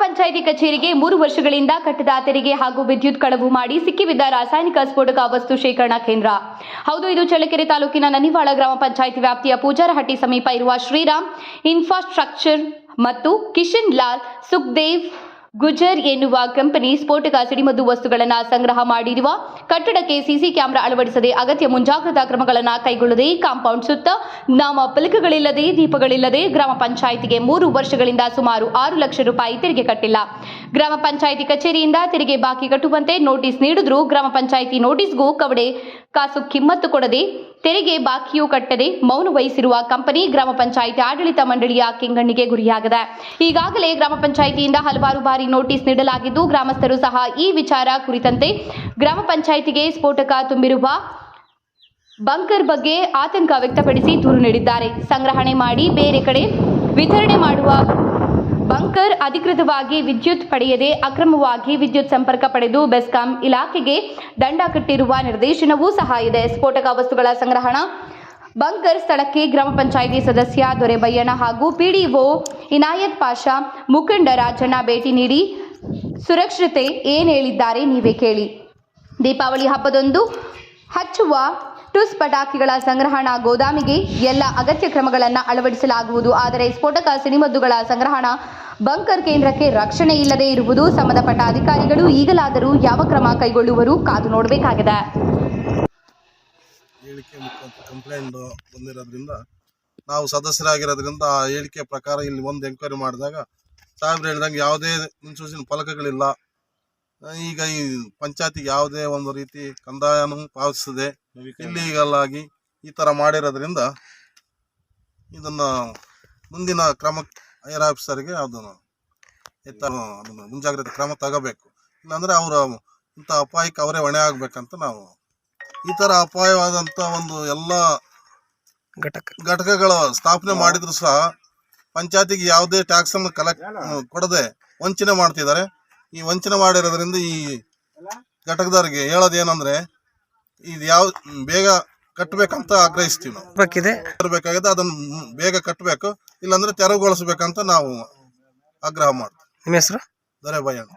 ಪಂಚಾಯಿತಿ ಕಚೇರಿಗೆ ಮೂರು ವರ್ಷಗಳಿಂದ ಕಟ್ಟದ ತೆರಿಗೆ ಹಾಗೂ ವಿದ್ಯುತ್ ಕಳವು ಮಾಡಿ ಸಿಕ್ಕಿಬಿದ್ದ ರಾಸಾಯನಿಕ ಸ್ಫೋಟಕ ವಸ್ತು ಶೇಖರಣಾ ಕೇಂದ್ರ. ಹೌದು, ಇದು ಚಳ್ಳಕೆರೆ ತಾಲೂಕಿನ ನನಿವಾಳ ಗ್ರಾಮ ಪಂಚಾಯಿತಿ ವ್ಯಾಪ್ತಿಯ ಪೂಜಾರಹಟ್ಟಿ ಸಮೀಪ ಇರುವ ಶ್ರೀರಾಮ್ ಇನ್ಫ್ರಾಸ್ಟ್ರಕ್ಚರ್ ಮತ್ತು ಕಿಶನ್ ಲಾಲ್ ಸುಖದೇವ್ ಗುಜರ್ ಎನ್ನುವ ಕಂಪನಿ ಸ್ಫೋಟಕ ಸಿಡಿಮದ್ದು ವಸ್ತುಗಳನ್ನು ಸಂಗ್ರಹ ಮಾಡಿರುವ ಕಟ್ಟಡಕ್ಕೆ ಸಿಸಿ ಕ್ಯಾಮೆರಾ ಅಳವಡಿಸದೆ ಅಗತ್ಯ ಮುಂಜಾಗ್ರತಾ ಕ್ರಮಗಳನ್ನು ಕೈಗೊಳ್ಳದೆ ಕಾಂಪೌಂಡ್ ಸುತ್ತ ನಾಮ ಫಲಕಗಳಿಲ್ಲದೆ ದೀಪಗಳಿಲ್ಲದೆ ಗ್ರಾಮ ಪಂಚಾಯಿತಿಗೆ ಮೂರು ವರ್ಷಗಳಿಂದ ಸುಮಾರು ಆರು ಲಕ್ಷ ರೂಪಾಯಿ ತೆರಿಗೆ ಕಟ್ಟಿಲ್ಲ. ಗ್ರಾಮ ಪಂಚಾಯಿತಿ ಕಚೇರಿಯಿಂದ ತೆರಿಗೆ ಬಾಕಿ ಕಟ್ಟುವಂತೆ ನೋಟಿಸ್ ನೀಡಿದ್ರೂ ಗ್ರಾಮ ಪಂಚಾಯಿತಿ ನೋಟಿಸ್ಗೂ ಕವಡೆ ಕಾಸು ಕಿಮ್ಮತ್ತು ಕೊಡದೆ ತೆರಿಗೆ ಬಾಕಿಯೂ ಕಟ್ಟದೆ ಮೌನ ವಹಿಸಿರುವ ಕಂಪನಿ ಗ್ರಾಮ ಪಂಚಾಯಿತಿ ಆಡಳಿತ ಮಂಡಳಿಯ ಕೆಂಗಣ್ಣಿಗೆ ಗುರಿಯಾಗಿದೆ. ಈಗಾಗಲೇ ಗ್ರಾಮ ಪಂಚಾಯಿತಿಯಿಂದ ಹಲವಾರು ಬಾರಿ ನೋಟಿಸ್ ನೀಡಲಾಗಿದ್ದು ಗ್ರಾಮಸ್ಥರು ಸಹ ಈ ವಿಚಾರ ಕುರಿತಂತೆ ಗ್ರಾಮ ಪಂಚಾಯಿತಿಗೆ ಸ್ಫೋಟಕ ತುಂಬಿರುವ ಬಂಕರ್ ಬಗ್ಗೆ ಆತಂಕ ವ್ಯಕ್ತಪಡಿಸಿ ದೂರು ನೀಡಿದ್ದಾರೆ. ಸಂಗ್ರಹಣೆ ಮಾಡಿ ಬೇರೆ ಕಡೆ ವಿತರಣೆ ಮಾಡುವ ಅಧಿಕೃತವಾಗಿ ವಿದ್ಯುತ್ ಪಡೆಯದೆ ಅಕ್ರಮವಾಗಿ ವಿದ್ಯುತ್ ಸಂಪರ್ಕ ಪಡೆದು ಬೆಸ್ಕಾಂ ಇಲಾಖೆಗೆ ದಂಡ ಕಟ್ಟಿರುವ ನಿರ್ದೇಶನವೂ ಸಹ ಇದೆ. ಸ್ಫೋಟಕ ವಸ್ತುಗಳ ಸಂಗ್ರಹಣ, ಬಂಕರ್ ಸ್ಥಳಕ್ಕೆ ಗ್ರಾಮ ಪಂಚಾಯಿತಿ ಸದಸ್ಯ ದೊರೆಬಯ್ಯಣ್ಣ ಹಾಗೂ ಪಿಡಿಒ ಇನಾಯತ್ ಪಾಷಾ, ಮುಖಂಡ ರಾಜಣ್ಣ ಭೇಟಿ ನೀಡಿ ಸುರಕ್ಷತೆ ಏನು ಹೇಳಿದ್ದಾರೆ ನೀವೇ ಕೇಳಿ. ದೀಪಾವಳಿ ಹಬ್ಬದೊಂದು ಹಚ್ಚುವ ಟುಸ್ ಪಟಾಕಿಗಳ ಸಂಗ್ರಹಣಾ ಗೋದಾಮಿಗೆ ಎಲ್ಲ ಅಗತ್ಯ ಕ್ರಮಗಳನ್ನು ಅಳವಡಿಸಲಾಗುವುದು. ಆದರೆ ಸ್ಫೋಟಕ ಸಿನಿಮದ್ದುಗಳ ಸಂಗ್ರಹಣಾ ಬಂಕರ್ ಕೇಂದ್ರಕ್ಕೆ ರಕ್ಷಣೆ ಇಲ್ಲದೆ ಇರುವುದು ಸಂಬಂಧಪಟ್ಟ ಅಧಿಕಾರಿಗಳು ಈಗಲಾದರೂ ಯಾವ ಕ್ರಮ ಕೈಗೊಳ್ಳುವರು ಕಾದು ನೋಡಬೇಕಾಗಿದೆ. ಹೇಳಿಕೆ ಕಂಪ್ಲೇಂಟ್ ಬಂದಿರೋದ್ರಿಂದ ನಾವು ಸದಸ್ಯರಾಗಿರೋದ್ರಿಂದ ಆ ಹೇಳಿಕೆ ಪ್ರಕಾರ ಇಲ್ಲಿ ಒಂದು ಎಂಕ್ವೈರಿ ಮಾಡಿದಾಗ ಸಾಹೇಬ್ರು ಹೇಳಿದಂಗೆ ಯಾವುದೇ ಮುನ್ಸೂಚನೆ ಫಲಕಗಳಿಲ್ಲ. ಈಗ ಈ ಪಂಚಾಯತಿಗೆ ಯಾವುದೇ ಒಂದು ರೀತಿ ಕಂದಾಯನೂ ಪಾವತಿಸದೆ ಇಲ್ಲಿ ಆಗಿ ಈ ಥರ ಮಾಡಿರೋದ್ರಿಂದ ಇದನ್ನು ಮುಂದಿನ ಕ್ರಮ ಹೈಯರ್ ಆಫೀಸರ್ಗೆ ಅದನ್ನು ಎತ್ತ ಅದನ್ನು ಮುಂಜಾಗ್ರತೆ ಕ್ರಮ ತಗೋಬೇಕು. ಇಲ್ಲಾಂದರೆ ಅವರು ಇಂಥ ಅಪಾಯಕ್ಕೆ ಅವರೇ ಹೊಣೆ ಆಗ್ಬೇಕಂತ ನಾವು ಈ ಥರ ಅಪಾಯವಾದಂಥ ಒಂದು ಎಲ್ಲ ಘಟಕ. ಘಟಕಗಳ ಸ್ಥಾಪನೆ ಮಾಡಿದ್ರು ಸಹ ಪಂಚಾಯತಿಗೆ ಯಾವುದೇ ಟ್ಯಾಕ್ಸ್ ಅನ್ನು ಕಲೆಕ್ಟ್ ಕೊಡದೆ ವಂಚನೆ ಮಾಡ್ತಿದ್ದಾರೆ. ಈ ವಂಚನೆ ಮಾಡಿರೋದ್ರಿಂದ ಈ ಘಟಕದವ್ರಿಗೆ ಹೇಳೋದೇನಂದ್ರೆ ಇದು ಯಾವ ಬೇಗ ಕಟ್ಟಬೇಕಂತ ಆಗ್ರಹಿಸ್ತೀವಿ ನಾವು. ಬೇಕಿದೆ ಅದನ್ನು ಬೇಗ ಕಟ್ಟಬೇಕು ಇಲ್ಲಾಂದ್ರೆ ತೆರವುಗೊಳಿಸಬೇಕಂತ ನಾವು ಆಗ್ರಹ ಮಾಡ್ತೀವಿ. ನಿಮ್ಮ ಹೆಸರು? ದೊರೆ ಭಯಣ್ಣ